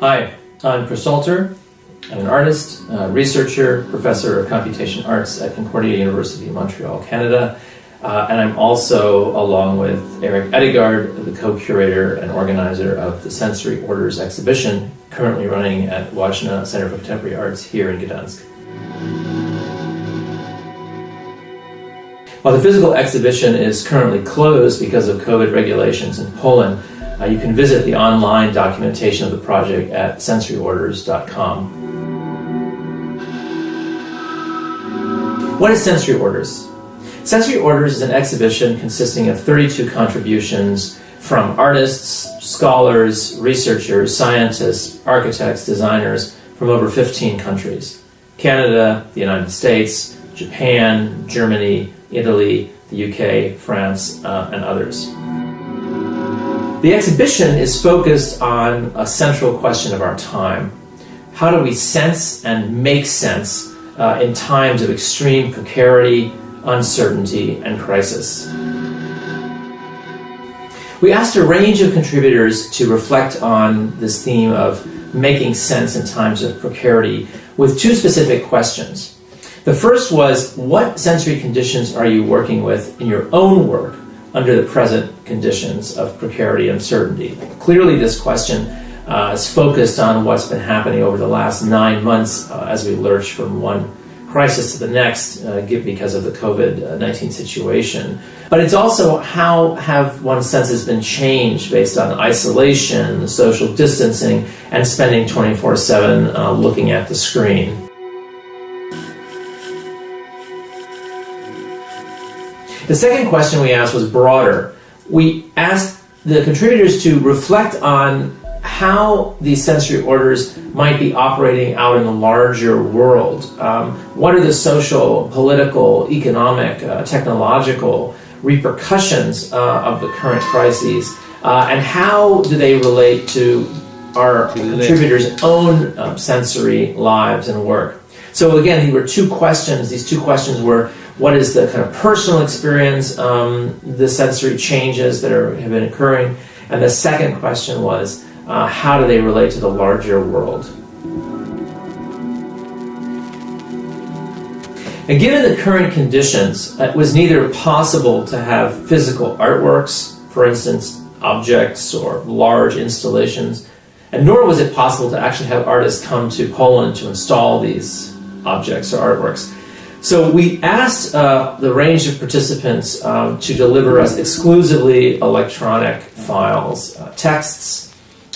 Hi, I'm Chris Salter. I'm an artist, researcher, professor of computation arts at Concordia University in Montreal, Canada. Uh, and I'm also, along with Eric Edigard, the co curator and organizer of the Sensory Orders exhibition, currently running at Wajna Center for Contemporary Arts here in Gdansk. While the physical exhibition is currently closed because of COVID regulations in Poland, uh, you can visit the online documentation of the project at sensoryorders.com. What is Sensory Orders? Sensory Orders is an exhibition consisting of 32 contributions from artists, scholars, researchers, scientists, architects, designers from over 15 countries Canada, the United States, Japan, Germany, Italy, the UK, France, uh, and others. The exhibition is focused on a central question of our time. How do we sense and make sense uh, in times of extreme precarity, uncertainty, and crisis? We asked a range of contributors to reflect on this theme of making sense in times of precarity with two specific questions. The first was what sensory conditions are you working with in your own work under the present conditions of precarity and uncertainty? Clearly, this question uh, is focused on what's been happening over the last nine months uh, as we lurch from one crisis to the next uh, because of the COVID 19 situation. But it's also how have one's senses been changed based on isolation, social distancing, and spending 24 7 uh, looking at the screen. The second question we asked was broader. We asked the contributors to reflect on how these sensory orders might be operating out in the larger world. Um, what are the social, political, economic, uh, technological repercussions uh, of the current crises? Uh, and how do they relate to our contributors' own um, sensory lives and work? So, again, these were two questions. These two questions were what is the kind of personal experience, um, the sensory changes that are, have been occurring. And the second question was, uh, how do they relate to the larger world? And given the current conditions, it was neither possible to have physical artworks, for instance, objects or large installations, and nor was it possible to actually have artists come to Poland to install these objects or artworks. So we asked uh, the range of participants um, to deliver us exclusively electronic files, uh, texts,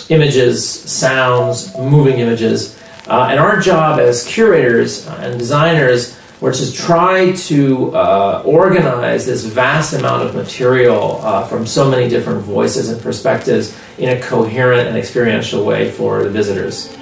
images, sounds, moving images. Uh, and our job as curators and designers were to try to uh, organize this vast amount of material uh, from so many different voices and perspectives in a coherent and experiential way for the visitors.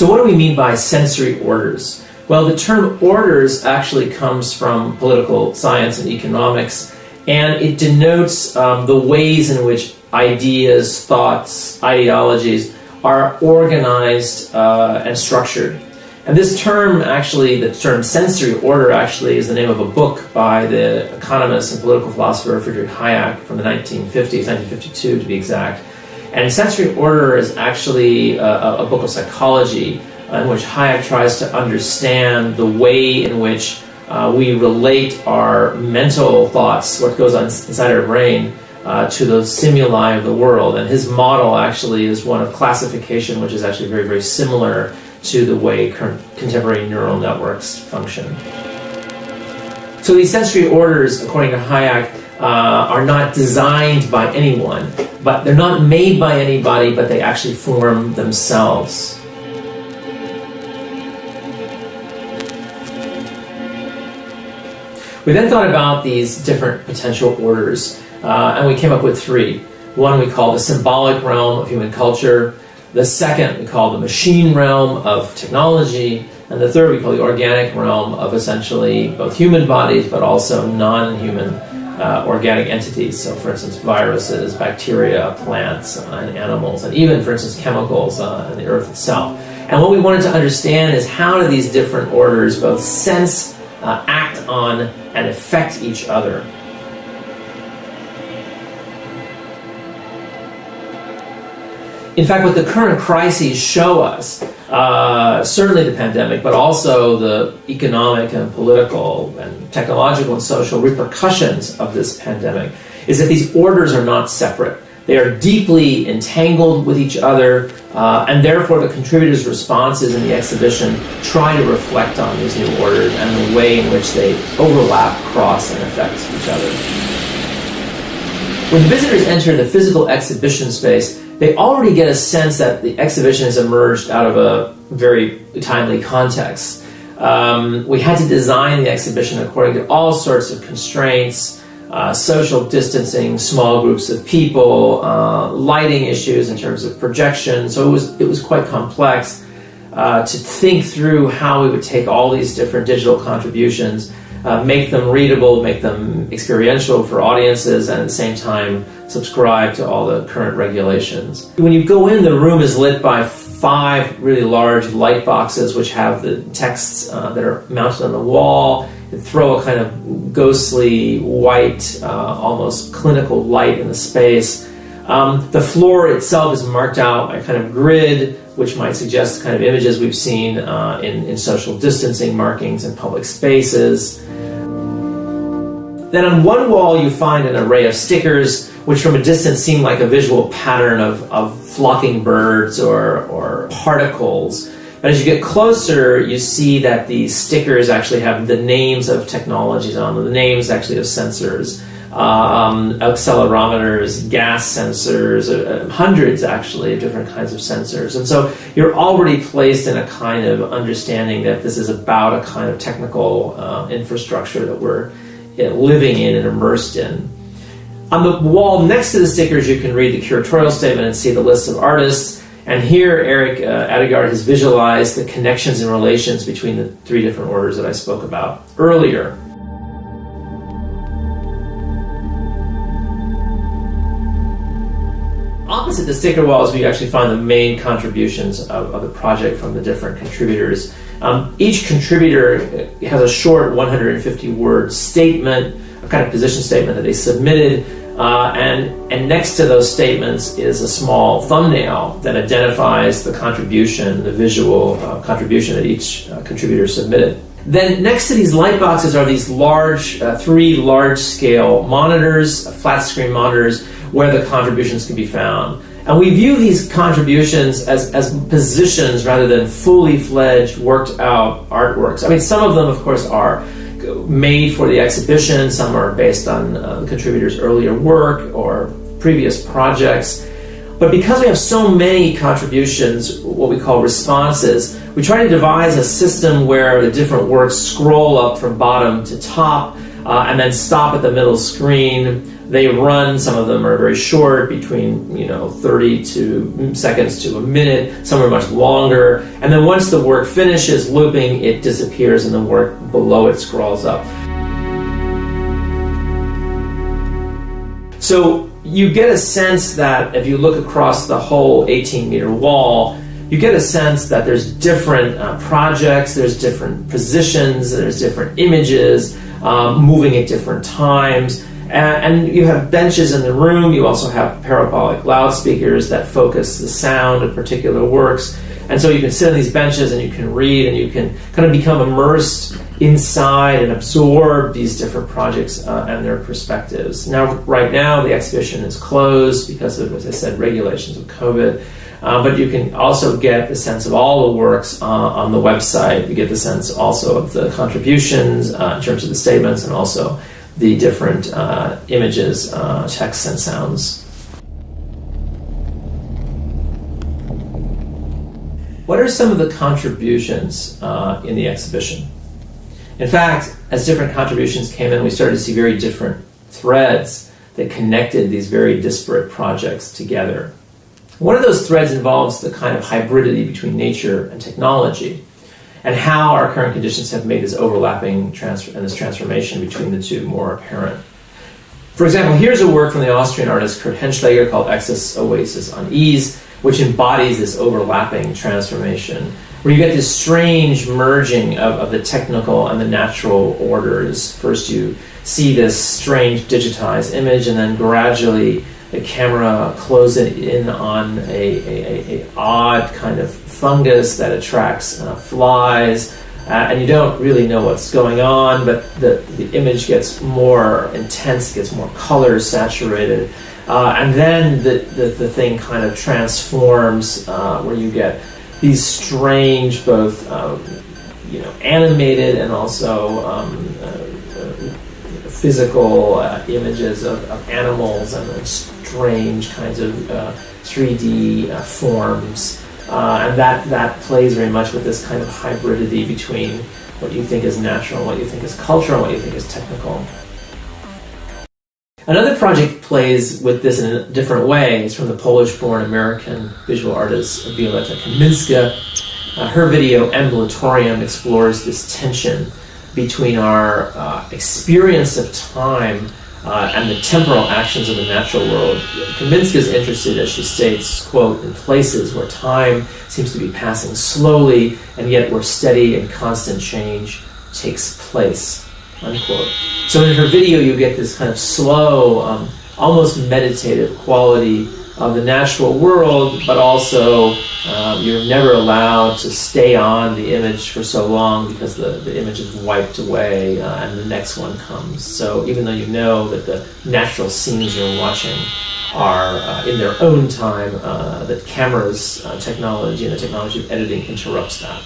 So, what do we mean by sensory orders? Well, the term orders actually comes from political science and economics, and it denotes um, the ways in which ideas, thoughts, ideologies are organized uh, and structured. And this term, actually, the term sensory order, actually is the name of a book by the economist and political philosopher Friedrich Hayek from the 1950s, 1952 to be exact. And Sensory Order is actually a, a book of psychology in which Hayek tries to understand the way in which uh, we relate our mental thoughts, what goes on inside our brain, uh, to the stimuli of the world. And his model actually is one of classification, which is actually very, very similar to the way contemporary neural networks function. So these sensory orders, according to Hayek, uh, are not designed by anyone, but they're not made by anybody, but they actually form themselves. We then thought about these different potential orders, uh, and we came up with three. One we call the symbolic realm of human culture, the second we call the machine realm of technology, and the third we call the organic realm of essentially both human bodies but also non human uh, organic entities. So, for instance, viruses, bacteria, plants, uh, and animals, and even, for instance, chemicals uh, in the earth itself. And what we wanted to understand is how do these different orders both sense, uh, act on, and affect each other. In fact, what the current crises show us, uh, certainly the pandemic, but also the economic and political and technological and social repercussions of this pandemic, is that these orders are not separate. They are deeply entangled with each other, uh, and therefore the contributors' responses in the exhibition try to reflect on these new orders and the way in which they overlap, cross, and affect each other. When visitors enter the physical exhibition space, they already get a sense that the exhibition has emerged out of a very timely context. Um, we had to design the exhibition according to all sorts of constraints, uh, social distancing, small groups of people, uh, lighting issues in terms of projection. So it was it was quite complex uh, to think through how we would take all these different digital contributions uh, make them readable, make them experiential for audiences, and at the same time subscribe to all the current regulations. When you go in, the room is lit by five really large light boxes which have the texts uh, that are mounted on the wall and throw a kind of ghostly white, uh, almost clinical light in the space. Um, the floor itself is marked out by a kind of grid, which might suggest kind of images we've seen uh, in, in social distancing markings in public spaces. Then on one wall, you find an array of stickers, which from a distance seem like a visual pattern of, of flocking birds or, or particles. But as you get closer, you see that these stickers actually have the names of technologies on them, the names actually of sensors, um, accelerometers, gas sensors, uh, uh, hundreds actually of different kinds of sensors. And so you're already placed in a kind of understanding that this is about a kind of technical uh, infrastructure that we're living in and immersed in. On the wall next to the stickers, you can read the curatorial statement and see the list of artists. And here, Eric uh, has visualized the connections and relations between the three different orders that I spoke about earlier. Opposite the sticker walls, we actually find the main contributions of, of the project from the different contributors. Um, each contributor has a short 150 word statement, a kind of position statement that they submitted. Uh, and, and next to those statements is a small thumbnail that identifies the contribution, the visual uh, contribution that each uh, contributor submitted. Then next to these light boxes are these large, uh, three large scale monitors, flat screen monitors, where the contributions can be found. And we view these contributions as, as positions rather than fully fledged, worked out artworks. I mean, some of them, of course, are made for the exhibition, some are based on uh, the contributors' earlier work or previous projects. But because we have so many contributions, what we call responses, we try to devise a system where the different works scroll up from bottom to top uh, and then stop at the middle screen they run some of them are very short between you know 30 to seconds to a minute. Some are much longer. And then once the work finishes looping it disappears and the work below it scrolls up. So you get a sense that if you look across the whole 18 meter wall you get a sense that there's different uh, projects there's different positions there's different images um, moving at different times and you have benches in the room. You also have parabolic loudspeakers that focus the sound of particular works. And so you can sit on these benches and you can read and you can kind of become immersed inside and absorb these different projects uh, and their perspectives. Now, right now, the exhibition is closed because of, as I said, regulations of COVID. Uh, but you can also get the sense of all the works uh, on the website. You get the sense also of the contributions uh, in terms of the statements and also the different uh, images, uh, texts, and sounds. What are some of the contributions uh, in the exhibition? In fact, as different contributions came in, we started to see very different threads that connected these very disparate projects together. One of those threads involves the kind of hybridity between nature and technology and how our current conditions have made this overlapping transfer and this transformation between the two more apparent. For example, here's a work from the Austrian artist Kurt Henschläger called Exus Oasis Unease, which embodies this overlapping transformation, where you get this strange merging of, of the technical and the natural orders. First, you see this strange digitized image, and then gradually the camera closes in on a, a, a, a, odd kind of fungus that attracts uh, flies. Uh, and you don't really know what's going on, but the, the image gets more intense, gets more color saturated. Uh, and then the, the, the, thing kind of transforms uh, where you get these strange, both um, you know, animated and also um, uh, physical uh, images of, of, animals and strange kinds of 3D forms. Uh, and that, that plays very much with this kind of hybridity between what you think is natural, what you think is cultural, what you think is technical. Another project plays with this in a different way. It's from the Polish-born American visual artist Violeta Kaminska. Uh, her video Ambulatorium explores this tension between our uh, experience of time uh, and the temporal actions of the natural world. Kaminska is interested, as she states, quote, in places where time seems to be passing slowly and yet where steady and constant change takes place, unquote. So in her video, you get this kind of slow, um, almost meditative quality of the natural world, but also um, you're never allowed to stay on the image for so long because the, the image is wiped away uh, and the next one comes. So even though you know that the natural scenes you're watching are uh, in their own time, uh, that cameras uh, technology and the technology of editing interrupts that.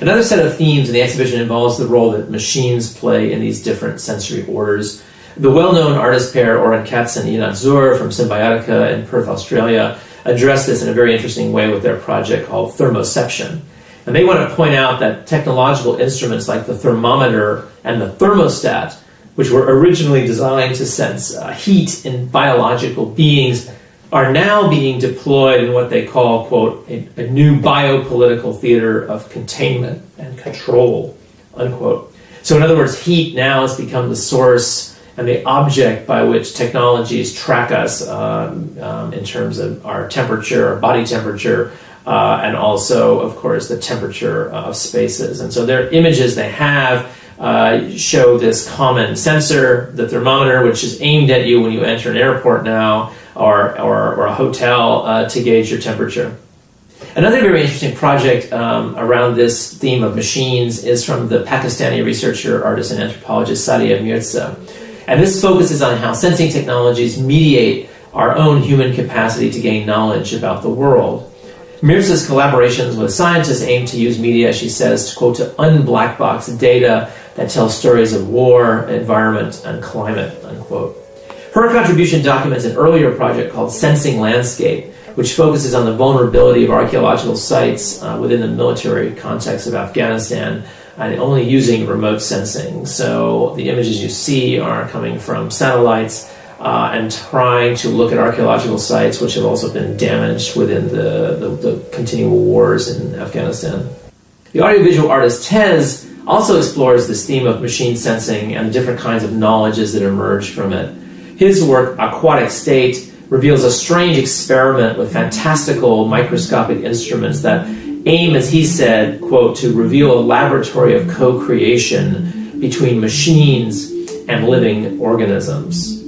Another set of themes in the exhibition involves the role that machines play in these different sensory orders the well-known artist pair Oren Katz and Yinat Zur from Symbiotica in Perth, Australia, address this in a very interesting way with their project called Thermoception. And they want to point out that technological instruments like the thermometer and the thermostat, which were originally designed to sense uh, heat in biological beings, are now being deployed in what they call, quote, a, a new biopolitical theater of containment and control, unquote. So, in other words, heat now has become the source and the object by which technologies track us um, um, in terms of our temperature, our body temperature, uh, and also, of course, the temperature of spaces. And so their images they have uh, show this common sensor, the thermometer, which is aimed at you when you enter an airport now or, or, or a hotel uh, to gauge your temperature. Another very interesting project um, around this theme of machines is from the Pakistani researcher, artist, and anthropologist Sadia Mirza. And this focuses on how sensing technologies mediate our own human capacity to gain knowledge about the world. Mirza's collaborations with scientists aim to use media, she says, to quote, to unblackbox data that tells stories of war, environment, and climate, unquote. Her contribution documents an earlier project called Sensing Landscape, which focuses on the vulnerability of archaeological sites uh, within the military context of Afghanistan and only using remote sensing. So the images you see are coming from satellites uh, and trying to look at archaeological sites which have also been damaged within the, the, the continual wars in Afghanistan. The audiovisual artist Tez also explores this theme of machine sensing and the different kinds of knowledges that emerge from it. His work, Aquatic State, reveals a strange experiment with fantastical microscopic instruments that aim, as he said, quote, to reveal a laboratory of co creation between machines and living organisms.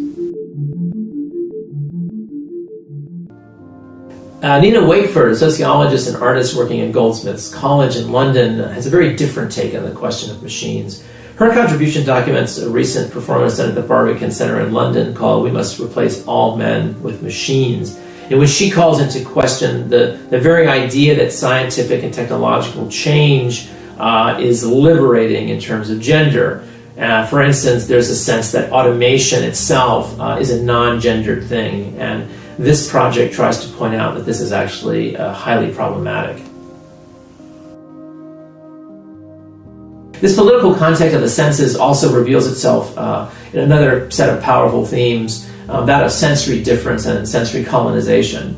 Uh, Nina Wakeford, a sociologist and artist working at Goldsmiths College in London, has a very different take on the question of machines. Her contribution documents a recent performance done at the Barbican Centre in London called We Must Replace All Men with Machines in which she calls into question the, the very idea that scientific and technological change uh, is liberating in terms of gender. Uh, for instance, there's a sense that automation itself uh, is a non gendered thing, and this project tries to point out that this is actually uh, highly problematic. This political context of the senses also reveals itself uh, in another set of powerful themes um, that of sensory difference and sensory colonization.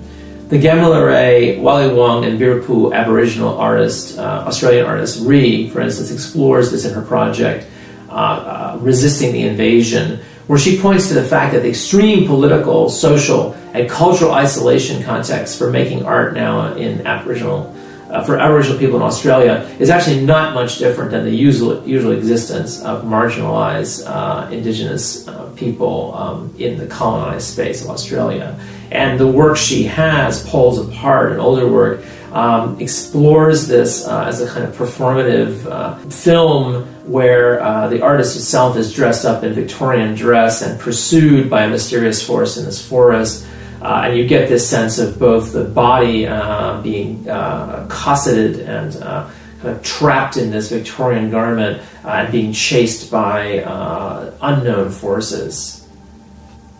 The Gamilaraay, Wali Wong, and Biripi Aboriginal artist, uh, Australian artist Ree, for instance, explores this in her project, uh, uh, Resisting the Invasion, where she points to the fact that the extreme political, social, and cultural isolation context for making art now in Aboriginal uh, for Aboriginal people in Australia is actually not much different than the usual, usual existence of marginalized uh, Indigenous uh, people um, in the colonized space of Australia. And the work she has, pulls Apart, an older work, um, explores this uh, as a kind of performative uh, film where uh, the artist itself is dressed up in Victorian dress and pursued by a mysterious force in this forest. Uh, and you get this sense of both the body uh, being uh, cosseted and uh, kind of trapped in this Victorian garment uh, and being chased by uh, unknown forces.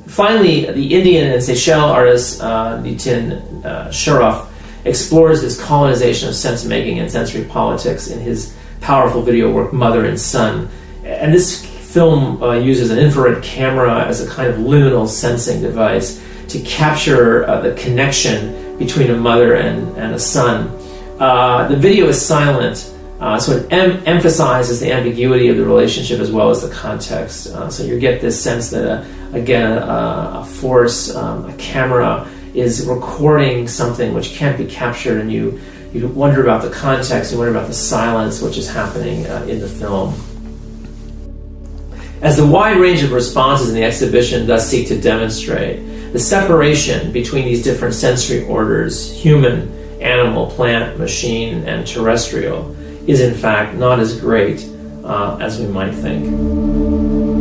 Finally, the Indian and Seychelles artist Nitin uh, explores this colonization of sense making and sensory politics in his powerful video work Mother and Son. And this film uses an infrared camera as a kind of liminal sensing device to capture uh, the connection between a mother and, and a son. Uh, the video is silent, uh, so it em- emphasizes the ambiguity of the relationship as well as the context. Uh, so you get this sense that, uh, again, a, a force, um, a camera, is recording something which can't be captured, and you you wonder about the context, you wonder about the silence which is happening uh, in the film. As the wide range of responses in the exhibition thus seek to demonstrate, the separation between these different sensory orders human, animal, plant, machine, and terrestrial is in fact not as great uh, as we might think.